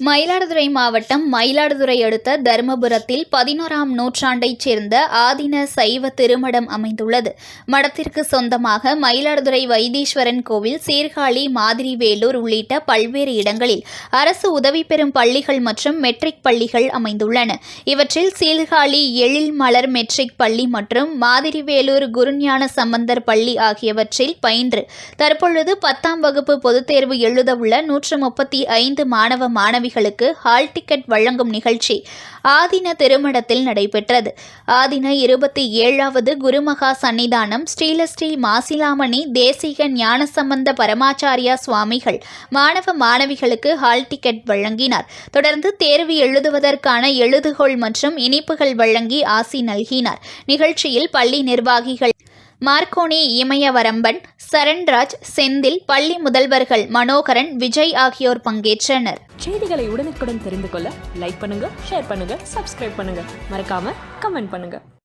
மயிலாடுதுறை மாவட்டம் மயிலாடுதுறை அடுத்த தருமபுரத்தில் பதினோராம் நூற்றாண்டைச் சேர்ந்த ஆதின சைவ திருமடம் அமைந்துள்ளது. மடத்திற்கு சொந்தமாக மயிலாடுதுறை வைத்தீஸ்வரன் கோவில் சீர்காழி மாதிரி வேலூர் உள்ளிட்ட பல்வேறு இடங்களில் அரசு உதவி பெறும் பள்ளிகள் மற்றும் மெட்ரிக் பள்ளிகள் அமைந்துள்ளன. இவற்றில் சீர்காழி எழில் மலர் மெட்ரிக் பள்ளி மற்றும் மாதிரி வேலூர் குருஞான சம்பந்தர் பள்ளி ஆகியவற்றில் பயின்று தற்பொழுது பத்தாம் வகுப்பு பொதுத் தேர்வு எழுதவுள்ள நூற்று முப்பத்தி ஐந்து மாணவ மாணவிகளுக்கு ஹால் டிக்கெட் வழங்கும் நிகழ்ச்சி ஆதின திருமடத்தில் நடைபெற்றது. ஆதின இருபத்தி ஏழாவது குருமகா சன்னிதானம் ஸ்ரீலஸ்ரீ மாசிலாமணி தேசிக ஞானசம்பந்த பரமாச்சாரியா சுவாமிகள் மாணவ மாணவிகளுக்கு ஹால் டிக்கெட் வழங்கினார். தொடர்ந்து தேர்வு எழுதுவதற்கான எழுதுகோள் மற்றும் இனிப்புகள் வழங்கி ஆசி நல்கினார். நிகழ்ச்சியில் பள்ளி நிர்வாகிகள் மார்க்கோனி இமயவரம்பன் சரண்ராஜ் செந்தில் பள்ளி முதல்வர்கள் மனோகரன் விஜய் ஆகியோர் பங்கேற்றனர். செய்திகளை உடனுக்குடன் தெரிந்து கொள்ள லைக் பண்ணுங்க ஷேர் பண்ணுங்க சப்ஸ்கிரைப் பண்ணுங்க. மறக்காம கமெண்ட் பண்ணுங்க.